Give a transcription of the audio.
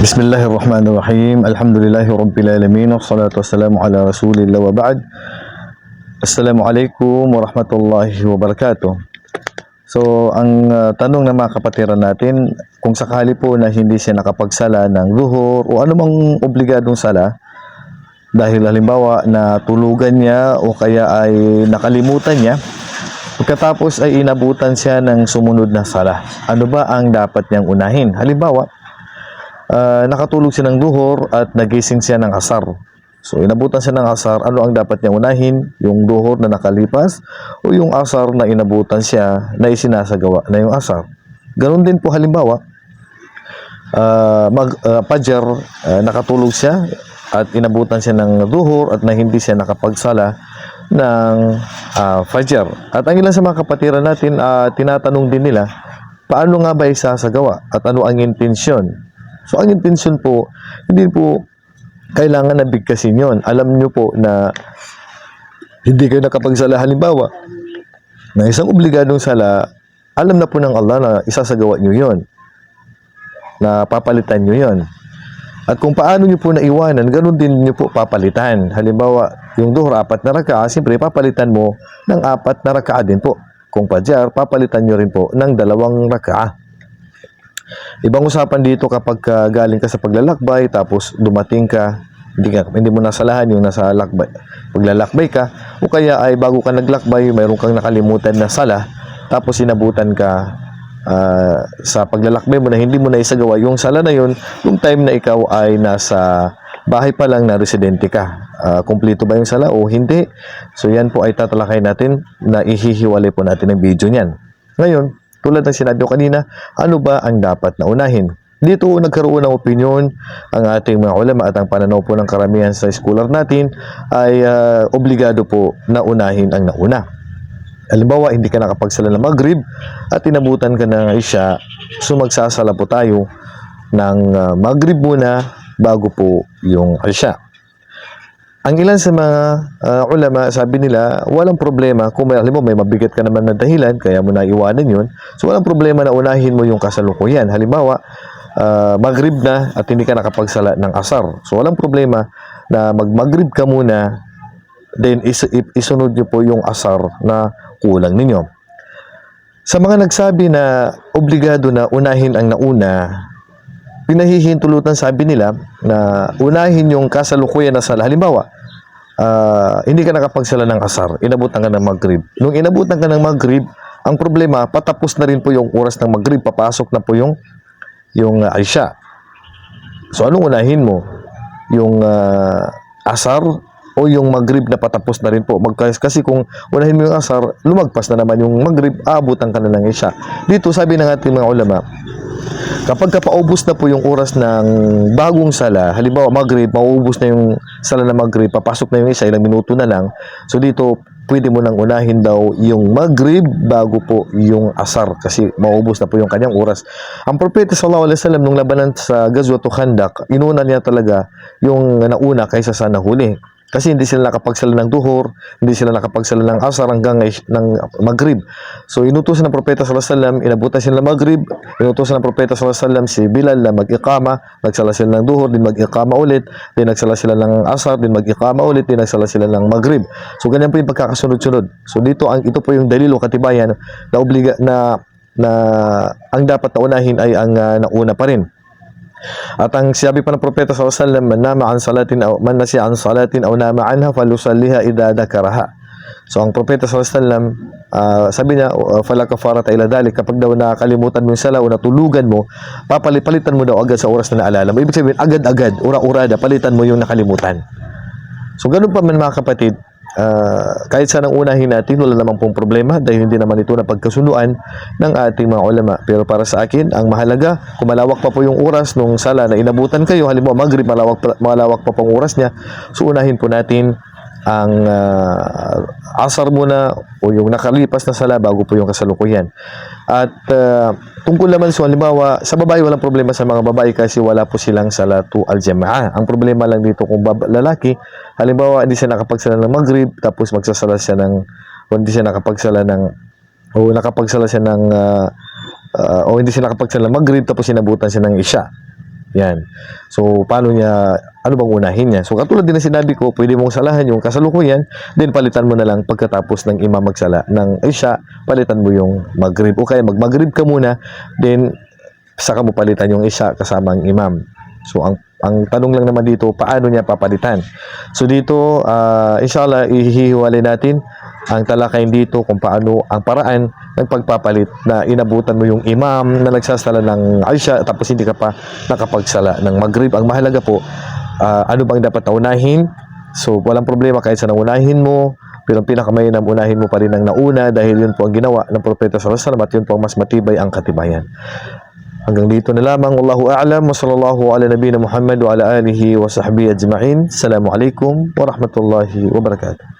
بسم الله الرحمن الرحيم الحمد لله رب العالمين والصلاة والسلام على رسول الله وبعد السلام عليكم ورحمة الله وبركاته So, ang uh, tanong ng mga kapatiran natin, kung sakali po na hindi siya nakapagsala ng luhur o anumang obligadong sala, dahil halimbawa na tulugan niya o kaya ay nakalimutan niya, pagkatapos ay inabutan siya ng sumunod na sala. Ano ba ang dapat niyang unahin? Halimbawa, Ah, nakatulog siya ng duhor at nagising siya ng asar. So, inabutan siya ng asar, ano ang dapat niya unahin? Yung duhor na nakalipas o yung asar na inabutan siya na isinasagawa na yung asar? Ganon din po halimbawa, ah, mag, ah, pajar, ah, nakatulog siya at inabutan siya ng duhor at na hindi siya nakapagsala ng ah, fajar. At ang ilan sa mga kapatiran natin, ah, tinatanong din nila, paano nga ba isasagawa at ano ang intensyon? So, ang intensyon po, hindi po kailangan na bigkasin yon. Alam nyo po na hindi kayo nakapagsala halimbawa na isang obligadong sala, alam na po ng Allah na isasagawa nyo yon. Na papalitan nyo yon. At kung paano nyo po naiwanan, ganun din nyo po papalitan. Halimbawa, yung duhur, apat na raka, siyempre papalitan mo ng apat na raka din po. Kung pajar, papalitan nyo rin po ng dalawang raka. Ibang usapan dito kapag ka galing ka sa paglalakbay tapos dumating ka hindi, ka, hindi mo nasalahan yung nasa lakbay. Paglalakbay ka o kaya ay bago ka naglakbay mayroon kang nakalimutan na sala tapos sinabutan ka ah, sa paglalakbay mo na hindi mo na isagawa yung sala na yun yung time na ikaw ay nasa bahay pa lang na residente ka. Ah, kumpleto ba yung sala o hindi? So yan po ay tatalakay natin na ihihiwalay po natin ang video niyan. Ngayon, tulad ng sinabi ko kanina, ano ba ang dapat na unahin? Dito nagkaroon ng opinion ang ating mga ulama at ang pananaw po ng karamihan sa scholar natin ay ah, obligado po na unahin ang nauna. Halimbawa, hindi ka nakapagsala ng maghrib at inabutan ka ng isya, so magsasala po tayo ng ah, maghrib muna bago po yung isya. Ang ilan sa mga ah, ulama, sabi nila, walang problema kung may, alam mo, may mabigat ka naman na dahilan, kaya mo na iwanan yun. So, walang problema na unahin mo yung kasalukuyan. Halimbawa, ah, maghrib na at hindi ka nakapagsala ng asar. So, walang problema na mag-maghrib ka muna, then is- isunod nyo po yung asar na kulang ninyo. Sa mga nagsabi na obligado na unahin ang nauna, pinahihintulutan sabi nila na unahin yung kasalukuyan na sala. Halimbawa, ah, hindi ka nakapagsala ng asar, inabutan ka ng maghrib. Nung inabutan ka ng maghrib, ang problema, patapos na rin po yung oras ng maghrib, papasok na po yung yung uh, Aisha. So anong unahin mo? Yung ah, asar o yung maghrib na patapos na rin po? Magkas kasi kung unahin mo yung asar, lumagpas na naman yung maghrib, aabutan ka na ng Isha. Dito sabi ng ating mga ulama, Kapag kapaubos na po yung oras ng bagong sala, halimbawa maghrib, mauubos na yung sala na maghrib, papasok na yung isa, ilang minuto na lang. So dito, pwede mo nang unahin daw yung maghrib bago po yung asar kasi maubos na po yung kanyang oras. Ang propeta sallallahu alaihi wasallam nung labanan sa Gazwatu Khandak, inuna niya talaga yung nauna kaysa sa nahuli. Kasi hindi sila nakapagsala ng duhur, hindi sila nakapagsala ng asar hanggang ngay- ng maghrib. So inutusan ng propeta sallallahu alaihi wasallam, inabutan sila ng maghrib, inutusan ng propeta sallallahu alaihi wasallam si Bilal na mag-iqama, nagsala sila ng duhur, din mag-iqama ulit, din nagsala sila ng asar, din mag-iqama ulit, din nagsala sila ng maghrib. So ganyan po yung pagkakasunod-sunod. So dito ang ito po yung dalilo katibayan na obliga na na ang dapat na unahin ay ang ah, nauna pa rin. At ang sabi pa ng propeta alaihi wasallam, man nama an salatin aw man nasiya an salatin aw nama anha falusalliha idza dakaraha. So ang propeta alaihi wasallam, ah, sabi niya, uh, fala kafarata ila dalik kapag daw nakalimutan mo yung sala o natulugan mo, papalipalitan mo daw agad sa oras na naalala mo. Ibig sabihin, agad-agad, ura-urada, palitan mo yung nakalimutan. So ganun pa man mga kapatid, ah, kahit saan ang unahin natin, wala namang pong problema dahil hindi naman ito na pagkasunduan ng ating mga ulama. Pero para sa akin, ang mahalaga, kung malawak pa po yung oras nung sala na inabutan kayo, halimbawa maghrib, malawak, malawak pa pong oras niya, so unahin po natin ang ah, asar muna o yung nakalipas na sala bago po yung kasalukuyan. At ah, tungkol naman sa halimbawa, sa babae walang problema sa mga babae kasi wala po silang salatu al-jamaah. Ang problema lang dito kung lalaki, halimbawa hindi siya nakapagsala ng maghrib tapos magsasala siya ng o hindi siya nakapagsala ng o nakapagsala siya ng ah, ah, o hindi siya nakapagsala ng maghrib tapos sinabutan siya ng isya. Yan. So, paano niya, ano bang unahin niya? So, katulad din na sinabi ko, pwede mong salahan yung kasalukuyan, then palitan mo na lang pagkatapos ng imam magsala ng Isha, palitan mo yung Maghrib. O kaya mag-Maghrib ka muna, then saka mo palitan yung Isha kasama ang imam. So, ang ang tanong lang naman dito, paano niya papalitan? So, dito, ah, inshallah, ihihiwalay natin ang talakayin dito kung paano ang paraan ng pagpapalit na inabutan mo yung imam na nagsasala ng Aisha tapos hindi ka pa nakapagsala ng Maghrib. Ang mahalaga po, ah, ano bang dapat na unahin? So, walang problema kahit sa naunahin mo, pero ang pinakamainam unahin mo pa rin ang nauna dahil yun po ang ginawa ng Propeta sa Rasul at yun po ang mas matibay ang katibayan. Hanggang dito na lamang. Wallahu a'lam wa sallallahu ala nabiyina Muhammad wa ala alihi wa sahbihi ajma'in. Assalamualaikum warahmatullahi wabarakatuh.